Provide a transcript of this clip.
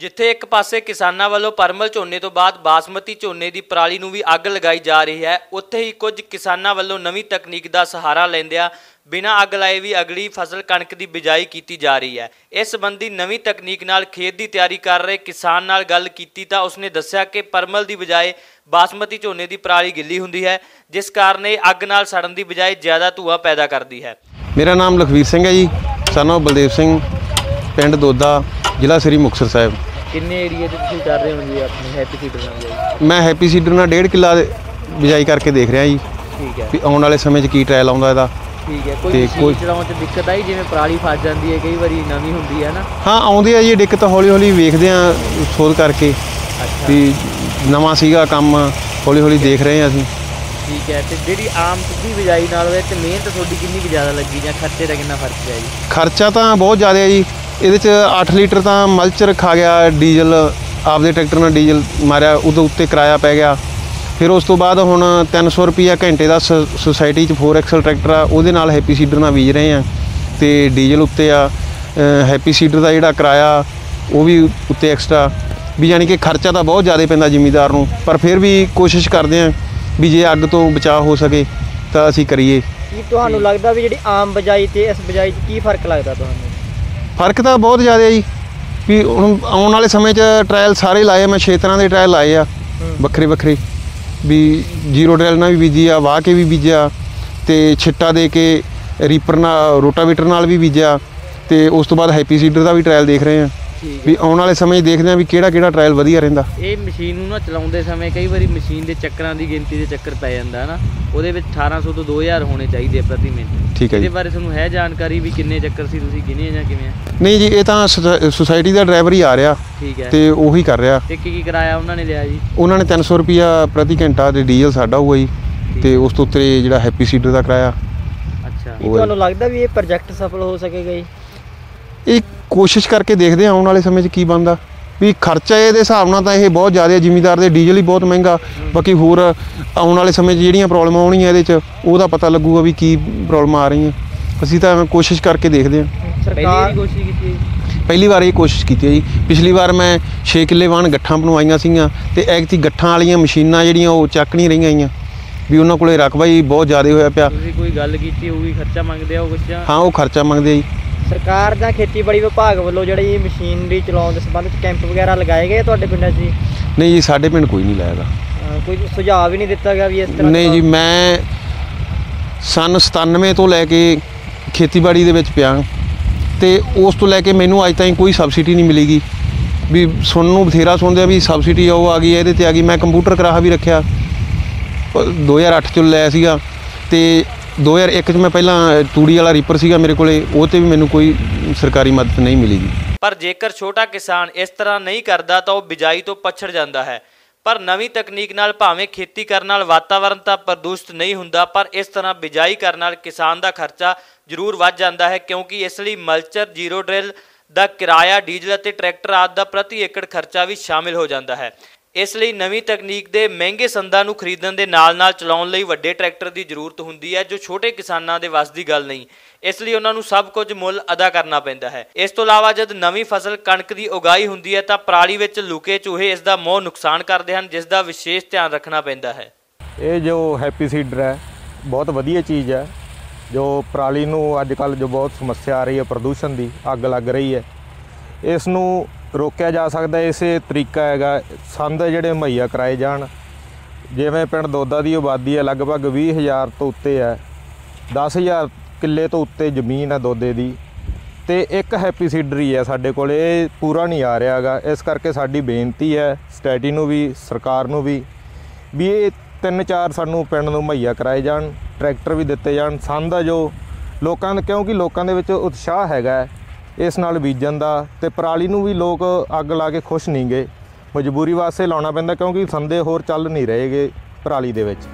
ਜਿੱਥੇ ਇੱਕ ਪਾਸੇ ਕਿਸਾਨਾਂ ਵੱਲੋਂ ਪਰਮਲ ਝੋਨੇ ਤੋਂ ਬਾਅਦ ਬਾਸਮਤੀ ਝੋਨੇ ਦੀ ਪਰਾਲੀ ਨੂੰ ਵੀ ਅੱਗ ਲਗਾਈ ਜਾ ਰਹੀ ਹੈ, ਉੱਥੇ ਹੀ ਕੁਝ ਕਿਸਾਨਾਂ ਵੱਲੋਂ ਨਵੀਂ ਤਕਨੀਕ ਦਾ ਸਹਾਰਾ ਲੈਂਦਿਆਂ ਬਿਨਾਂ ਅੱਗ ਲਾਏ ਵੀ ਅਗਲੀ ਫਸਲ ਕਣਕ ਦੀ ਬਿਜਾਈ ਕੀਤੀ ਜਾ ਰਹੀ ਹੈ। ਇਸ ਸੰਬੰਧੀ ਨਵੀਂ ਤਕਨੀਕ ਨਾਲ ਖੇਤ ਦੀ ਤਿਆਰੀ ਕਰ ਰਹੇ ਕਿਸਾਨ ਨਾਲ ਗੱਲ ਕੀਤੀ ਤਾਂ ਉਸਨੇ ਦੱਸਿਆ ਕਿ ਪਰਮਲ ਦੀ ਬਜਾਏ ਬਾਸਮਤੀ ਝੋਨੇ ਦੀ ਪਰਾਲੀ ਗਿੱਲੀ ਹੁੰਦੀ ਹੈ, ਜਿਸ ਕਾਰਨ ਇਹ ਅੱਗ ਨਾਲ ਸੜਨ ਦੀ ਬਜਾਏ ਜ਼ਿਆਦਾ ਧੂਆਂ ਪੈਦਾ ਕਰਦੀ ਹੈ। ਮੇਰਾ ਨਾਮ ਲਖਵੀਰ ਸਿੰਘ ਹੈ ਜੀ। ਸਾਨੂੰ ਬਲਦੇਵ ਸਿੰਘ, ਪਿੰਡ ਦੋਦਾ, ਜ਼ਿਲ੍ਹਾ ਸ੍ਰੀ ਮੁਕਤਸਰ ਸਾਹਿਬ। ਕਿੰਨੇ ਏਰੀਆ 'ਚ ਤੁਸੀਂ ਕਰ ਰਹੇ ਹੋ ਜੀ ਆਪਣੀ ਹੈਪੀ ਸੀਡਰ ਨਾਲ ਬਿਜਾਈ ਮੈਂ ਹੈਪੀ ਸੀਡਰ ਨਾਲ ਡੇਢ ਕਿੱਲਾ ਬਿਜਾਈ ਕਰਕੇ ਦੇਖ ਰਿਹਾ ਜੀ। ਠੀਕ ਹੈ। ਵੀ ਆਉਣ ਵਾਲੇ ਸਮੇਂ 'ਚ ਕੀ ਟ੍ਰਾਇਲ ਆਉਂਦਾ ਇਹਦਾ। ਠੀਕ ਹੈ ਕੋਈ ਕੋਈ- ਚਲਾਉਣ 'ਚ ਦਿੱਕਤ ਆਈ? ਜਿਵੇਂ ਪਰਾਲੀ ਫਸ ਜਾਂਦੀ ਹੈ ਕਈ ਵਾਰੀ ਨਵੀਂ ਹੁੰਦੀ ਹੈ ਨਾ। ਹਾਂ ਆਉਂਦੇ ਆ ਜੀ ਦਿੱਕਤ ਹੌਲੀ ਹੌਲੀ ਵੇਖਦੇ ਆ ਸੋਧ ਕਰਕੇ। ਵੀ ਨਵਾਂ ਸੀਗਾ ਕੰਮ ਹੌਲੀ ਹੌਲੀ ਦੇਖ ਰਹੇ ਆ ਅਸੀਂ। ਠੀਕ ਹੈ ਤੇ ਜਿਹੜੀ ਆਮ ਸਿੱਧੀ ਬਿਜਾਈ ਨਾਲ ਉਹਦੇ ਤੇ ਮਿਹਨਤ ਤੁਹਾਡੀ ਕਿੰਨੀ ਕੁ ਜ਼ਿਆਦਾ ਲੱਗੀ ਜਾਂ ਖਰਚੇ ਦਾ ਕਿੰਨਾ ਫ਼ਰਕ ਪਿਆ ਜੀ? ਖਰਚਾ ਤਾਂ ਬਹੁਤ ਜ਼ਿਆਦਾ ਹੈ ਜੀ। ਇਹਦੇ 'ਚ 8 ਲੀਟਰ ਤਾਂ ਮਲਚਰ ਖਾ ਗਿਆ ਡੀਜ਼ਲ ਆਪਦੇ ਟਰੈਕਟਰ ਨਾਲ ਡੀਜ਼ਲ ਮਾਰਿਆ ਉਹਦੇ ਉੱਤੇ ਕਿਰਾਇਆ ਪੈ ਗਿਆ। ਫਿਰ ਉਸ ਤੋਂ ਬਾਅਦ ਹੁਣ 300 ਰੁਪਈਆ ਘੰਟੇ ਦਾ ਸ- ਸੁਸਾਇਟੀ 'ਚ 4 ਐਕਸਲ ਟਰੈਕਟਰ ਆ ਉਹਦੇ ਨਾਲ ਹੈਪੀ ਸੀਡਰ ਨਾਲ ਬੀਜ ਰਹੇ ਆ ਤੇ ਡੀਜ਼ਲ ਉੱਤੇ ਆ। ਅ, ਹੈਪੀ ਸੀਡਰ ਦਾ ਜਿਹੜਾ ਕਿਰਾਇਆ ਉਹ ਵੀ ਉੱਤੇ ਐਕਸਟਰਾ ਵੀ ਯਾਨੀ ਕਿ ਖਰਚਾ ਤਾਂ ਬਹੁਤ ਜ਼ਿਆਦਾ ਪੈਂਦਾ ਜ਼ਿਮੀਦਾਰ ਨੂੰ ਪਰ ਫਿਰ ਵੀ ਕੋਸ਼ਿਸ਼ ਕਰਦੇ ਆ ਵੀ ਜੇ ਅੱਗ ਤੋਂ ਬਚਾਅ ਹੋ ਸਕੇ ਤਾਂ ਅਸੀਂ ਕਰੀਏ। ਕੀ ਤੁਹਾਨੂੰ ਲੱਗਦਾ ਵੀ ਜਿਹੜੀ ਆਮ ਬਜਾਈ ਤੇ ਇਸ ਬਜਾਈ 'ਚ ਕੀ ਫ਼ਰਕ ਲੱਗਦਾ ਤੁਹਾਨੂੰ? ਫ਼ਰਕ ਤਾਂ ਬਹੁਤ ਜ਼ਿਆਦਾ ਹੈ ਜੀ। ਵੀ ਹੁਣ ਆਉਣ ਵਾਲੇ ਸਮੇਂ 'ਚ ਟ੍ਰਾਇਲ ਸਾਰੇ ਲਾਏ ਆ, ਮੈਂ ਛੇ ਤਰ੍ਹਾਂ ਦੇ ਟ੍ਰਾਇਲ ਲਾਏ ਆ ਵੱਖਰੇ ਵੱਖਰੇ। ਵੀ ਜ਼ੀਰੋ ਟ੍ਰਾਇਲ ਨਾਲ ਵੀ ਬੀਜੀ ਆ ਵਾਹ ਕੇ ਵੀ ਬੀਜਿਆ ਤੇ ਛਿੱਟਾ ਦੇ ਕੇ ਰੀਪਰ ਨਾਲ ਰੋਟਾਵੀਟਰ ਨਾਲ ਵੀ ਬੀਜਿਆ ਤੇ ਉਸ ਤੋਂ ਬਾਅਦ ਹੈਪੀ ਸੀਡਰ ਦਾ ਵੀ ਟ੍ਰਾਇਲ ਦੇਖ ਰਹੇ ਆ। ਵੀ ਆਉਣ ਵਾਲੇ ਸਮੇਂ 'ਚ ਦੇਖਦੇ ਆ ਵੀ ਕਿਹੜਾ ਕਿਹੜਾ ਟ੍ਰਾਇਲ ਵਧੀਆ ਰਹਿੰਦਾ। ਇਹ ਮਸ਼ੀਨ ਨੂੰ ਨਾ ਚਲਾਉਂਦੇ ਸਮੇਂ ਕਈ ਵਾਰੀ ਮਸ਼ੀਨ ਦੇ ਚੱਕਰਾਂ ਦੀ ਗਿਣਤੀ ਦੇ ਚੱਕਰ ਪੈ ਜਾਂਦਾ ਹੈ ਨਾ ਉਹਦੇ ਵਿੱਚ 1800 ਤੋਂ 2000 ਹੋਣੇ ਚਾਹੀਦੇ ਪ੍ਰਤੀ ਮਿੰਟ। ਠੀਕ ਹੈ ਇਹਦੇ ਜੀ। ਬਾਰੇ ਤੁਹਾਨੂੰ ਹੈ ਜਾਣਕਾਰੀ ਵੀ ਕਿੰਨੇ ਚੱਕਰ ਸੀ ਤੁਸੀਂ ਗਿਣੇ ਜਾਂ ਕਿਵੇਂ ਆ? ਨਹੀਂ ਜੀ ਇਹ ਤਾਂ ਸੁਸਾ- ਸੁਸਾਇਟੀ ਦਾ ਡਰਾਈਵਰ ਹੀ ਆ ਰਿਹਾ। ਠੀਕ ਹੈ। ਤੇ ਉਹੀ ਕਰ ਰਿਹਾ। ਤੇ ਕੀ ਕੀ ਕਰਾਇਆ ਉਹਨਾਂ ਨੇ ਲਿਆ ਜੀ? ਉਹਨਾਂ ਨੇ 300 ਰੁਪਿਆ ਪ੍ਰਤੀ ਘੰਟਾ ਤੇ ਡੀਜ਼ਲ ਸਾਡਾ ਹੋਊਗਾ ਜੀ। ਤੇ ਉਸ ਤੋਂ ਉੱਤੇ ਜਿਹੜਾ ਹੈਪੀ ਸੀਡਰ ਦਾ ਕਿਰਾਇਆ। ਅੱਛਾ। ਤੁਹਾਨੂੰ ਲੱਗਦਾ ਵੀ ਇਹ ਪ੍ਰੋਜੈਕਟ ਸਫਲ ਹੋ ਸਕੇਗਾ ਜੀ? ਇਹ ਕੋਸ਼ਿਸ਼ ਕਰਕੇ ਦੇਖਦੇ ਹਾਂ ਆਉਣ ਵਾਲੇ ਸਮੇਂ 'ਚ ਕੀ ਬਣਦਾ। ਵੀ ਖਰਚਾ ਇਹਦੇ ਹਿਸਾਬ ਨਾਲ ਤਾਂ ਇਹ ਬਹੁਤ ਜ਼ਿਆਦਾ ਹੈ ਜ਼ਿਮੀਦਾਰ ਦੇ ਡੀਜ਼ਲ ਹੀ ਬਹੁਤ ਮਹਿੰਗਾ। ਬਾਕੀ ਹੋਰ ਆਉਣ ਵਾਲੇ ਸਮੇਂ 'ਚ ਜਿਹੜੀਆਂ ਪ੍ਰੋਬਲਮਾਂ ਆਉਣੀਆਂ ਇਹਦੇ 'ਚ ਉਹਦਾ ਪਤਾ ਲੱਗੂਗਾ ਵੀ ਕੀ ਪ੍ਰੋਬਲਮ ਆ ਰਹੀਆਂ। ਅਸੀਂ ਤਾਂ ਐਵੇਂ ਕੋਸ਼ਿਸ਼ ਕਰਕੇ ਦੇਖਦੇ ਹਾਂ। ਪਹਿਲੀ ਸਰਕਾਰ ਕੋਸ਼ਿਸ਼ ਕੀਤੀ ਪਹਿਲੀ ਵਾਰ ਇਹ ਕੋਸ਼ਿਸ਼ ਕੀਤੀ ਹੈ ਜੀ। ਪਿਛਲੀ ਵਾਰ ਮੈਂ 6 ਕਿੱਲੇ ਵਾਣ ਗੱਠਾਂ ਬਣਵਾਈਆਂ ਸੀਗੀਆਂ ਤੇ ਐਕਤੀ ਗੱਠਾਂ ਵਾਲੀਆਂ ਮਸ਼ੀਨਾਂ ਜਿਹੜੀਆਂ ਉਹ ਚੱਕ ਨਹੀਂ ਰਹੀਆਂ ਗਈਆਂ ਵੀ ਉਹਨਾਂ ਕੋਲੇ ਰਕਬਾ ਹੀ ਬਹੁਤ ਜ਼ਿਆਦਾ ਹੋਇਆ ਪਿਆ। ਤੁਸੀਂ ਕੋਈ ਗੱਲ ਕੀਤੀ ਹੋਊਗੀ ਖਰਚਾ ਮੰਗਦੇ ਹੋ ਕੁਛ ਹਾਂ ਉਹ ਖਰਚਾ ਮੰਗਦੇ ਆ ਜੀ। ਸਰਕਾਰ ਜਾਂ ਖੇਤੀਬਾੜੀ ਵਿਭਾਗ ਵੱਲੋਂ ਜਿਹੜੀ ਮਸ਼ੀਨਰੀ ਚਲਾਉਣ ਦੇ ਸੰਬੰਧ ਵਿੱਚ ਕੈਂਪ ਵਗੈਰਾ ਲਗਾਏ ਗਏ ਤੁਹਾਡੇ ਪਿੰਡਾਂ 'ਚ ਜੀ? ਨਹੀਂ ਜੀ ਸਾਡੇ ਪਿੰਡ ਕੋਈ ਨਹੀਂ ਲਾਇਆਗਾ ਕੋਈ ਸੁਝਾਅ ਵੀ ਨਹੀਂ ਦਿੱਤਾ ਗਿਆ ਵੀ ਇਸ ਤਰ੍ਹਾਂ ਨਹੀਂ ਜੀ ਮੈਂ ਸਨ 97 ਤੋਂ ਲੈ ਕੇ ਖੇਤੀਬਾੜੀ ਦੇ ਵਿੱਚ ਪਿਆ। ਤੇ ਉਸ ਤੋਂ ਲੈ ਕੇ ਮੈਨੂੰ ਅੱਜ ਤਾਈਂ ਕੋਈ ਸਬਸਿਡੀ ਨਹੀਂ ਮਿਲੀਗੀ ਵੀ ਸੁਣਨ ਨੂੰ ਬਥੇਰਾ ਸੁਣਦੇ ਆ ਵੀ ਸਬਸਿਡੀ ਉਹ ਆ ਗਈ ਹੈ, ਇਹਦੇ ਤੇ ਆ ਗਈ। ਮੈਂ ਕੰਪਿਊਟਰ ਕਰਾਹਾ ਵੀ ਰੱਖਿਆ। ਪ- 2008 ਚ ਲਿਆ ਸੀਗਾ। ਤੇ 2001 ਚ ਮੈਂ ਪਹਿਲਾਂ ਤੂੜੀ ਵਾਲਾ ਰੀਪਰ ਸੀਗਾ ਮੇਰੇ ਕੋਲੇ, ਉਹ ਤੇ ਵੀ ਮੈਨੂੰ ਕੋਈ ਸਰਕਾਰੀ ਮਦਦ ਨਹੀਂ ਮਿਲੀਗੀ ਪਰ ਜੇਕਰ ਛੋਟਾ ਕਿਸਾਨ ਇਸ ਤਰ੍ਹਾਂ ਨਹੀਂ ਕਰਦਾ, ਤਾਂ ਉਹ ਬਿਜਾਈ ਤੋਂ ਪਛੜ ਜਾਂਦਾ ਹੈ। ਪਰ ਨਵੀਂ ਤਕਨੀਕ ਨਾਲ ਭਾਵੇਂ ਖੇਤੀ ਕਰਨ ਨਾਲ ਵਾਤਾਵਰਣ ਤਾਂ ਪ੍ਰਦੂਸ਼ਿਤ ਨਹੀਂ ਹੁੰਦਾ, ਪਰ ਇਸ ਤਰ੍ਹਾਂ ਬਿਜਾਈ ਕਰਨ ਨਾਲ ਕਿਸਾਨ ਦਾ ਖਰਚਾ ਜ਼ਰੂਰ ਵੱਧ ਜਾਂਦਾ ਹੈ, ਕਿਉਂਕਿ ਇਸ ਲਈ ਮਲਚਰ, ਜ਼ੀਰੋ ਡਰਿਲ ਦਾ ਕਿਰਾਇਆ, ਡੀਜ਼ਲ ਅਤੇ ਟਰੈਕਟਰ ਆਦਿ ਦਾ ਪ੍ਰਤੀ ਏਕੜ ਖਰਚਾ ਵੀ ਸ਼ਾਮਿਲ ਹੋ ਜਾਂਦਾ ਹੈ। ਇਸ ਲਈ ਨਵੀਂ ਤਕਨੀਕ ਦੇ ਮਹਿੰਗੇ ਸੰਦਾਂ ਨੂੰ ਖਰੀਦਣ ਦੇ ਨਾਲ-ਨਾਲ ਚਲਾਉਣ ਲਈ ਵੱਡੇ ਟਰੈਕਟਰ ਦੀ ਜ਼ਰੂਰਤ ਹੁੰਦੀ ਹੈ, ਜੋ ਛੋਟੇ ਕਿਸਾਨਾਂ ਦੇ ਵੱਸ ਦੀ ਗੱਲ ਨਹੀਂ। ਇਸ ਲਈ ਉਹਨਾਂ ਨੂੰ ਸਭ ਕੁਝ ਮੁੱਲ ਅਦਾ ਕਰਨਾ ਪੈਂਦਾ ਹੈ। ਇਸ ਤੋਂ ਇਲਾਵਾ ਜਦ ਨਵੀਂ ਫਸਲ ਕਣਕ ਦੀ ਉਗਾਈ ਹੁੰਦੀ ਹੈ, ਤਾਂ ਪਰਾਲੀ ਵਿੱਚ ਲੁਕੇ ਚੂਹੇ ਇਸ ਦਾ ਮੋਹ ਨੁਕਸਾਨ ਕਰਦੇ ਹਨ, ਜਿਸ ਦਾ ਵਿਸ਼ੇਸ਼ ਧਿਆਨ ਰੱਖਣਾ ਪੈਂਦਾ ਹੈ। ਇਹ ਜੋ ਹੈਪੀ ਸੀਡਰ ਹੈ, ਬਹੁਤ ਵਧੀਆ ਚੀਜ਼ ਹੈ। ਜੋ ਪਰਾਲੀ ਨੂੰ ਅੱਜ ਕੱਲ ਜੋ ਬਹੁਤ ਸਮੱਸਿਆ ਆ ਰਹੀ ਹੈ, ਪ੍ਰਦੂਸ਼ਣ ਦੀ ਅੱਗ ਲੱਗ ਰਹੀ ਹੈ। ਇਸ ਨੂੰ ਰੋਕਿਆ ਜਾ ਸਕਦਾ ਇਸੇ ਤਰੀਕਾ ਹੈਗਾ। ਸੰਦ ਜਿਹੜੇ ਮੁਹੱਈਆ ਕਰਾਏ ਜਾਣ। ਜਿਵੇਂ ਪਿੰਡ ਦੋਦਾ ਦੀ ਆਬਾਦੀ ਹੈ, ਲਗਭਗ 20000 ਤੋਂ ਉੱਤੇ ਹੈ। 10000 ਕਿੱਲੇ ਤੋਂ ਉੱਤੇ ਜ਼ਮੀਨ ਹੈ ਦੋਦੇ ਦੀ। ਤੇ ਇੱਕ ਹੈਪੀ ਸੀਡਰ ਹੀ ਹੈ ਸਾਡੇ ਕੋਲ, ਇਹ ਪੂਰਾ ਨਹੀਂ ਆ ਰਿਹਾਗਾ ਇਸ ਕਰਕੇ ਸਾਡੀ ਬੇਨਤੀ ਹੈ, ਸਟੈਟੀ ਨੂੰ ਵੀ, ਸਰਕਾਰ ਨੂੰ ਵੀ ਵੀ ਇਹ ਤਿੰਨ ਚਾਰ ਸਾਨੂੰ ਪਿੰਡ ਨੂੰ ਮੁਹੱਈਆ ਕਰਾਏ ਜਾਣ, ਟਰੈਕਟਰ ਵੀ ਦਿੱਤੇ ਜਾਣ। ਸੰਦ ਆ ਜੋ ਲੋਕਾਂ ਦੇ, ਕਿਉਂਕਿ ਲੋਕਾਂ ਦੇ ਵਿੱਚ ਉਤਸ਼ਾਹ ਹੈਗਾ ਇਸ ਨਾਲ ਬੀਜਣ ਦਾ ਤੇ ਪਰਾਲੀ ਨੂੰ ਵੀ ਲੋਕ ਅੱਗ ਲਾ ਕੇ ਖੁਸ਼ ਨਹੀਂ ਗਏ ਮਜਬੂਰੀ ਵਾਸਤੇ ਲਾਉਣਾ ਪੈਂਦਾ ਕਿਉਂਕਿ ਸੰਦੇ ਹੋਰ ਚੱਲ ਨਹੀਂ ਰਹੇਗੇ ਪਰਾਲੀ ਦੇ ਵਿੱਚ।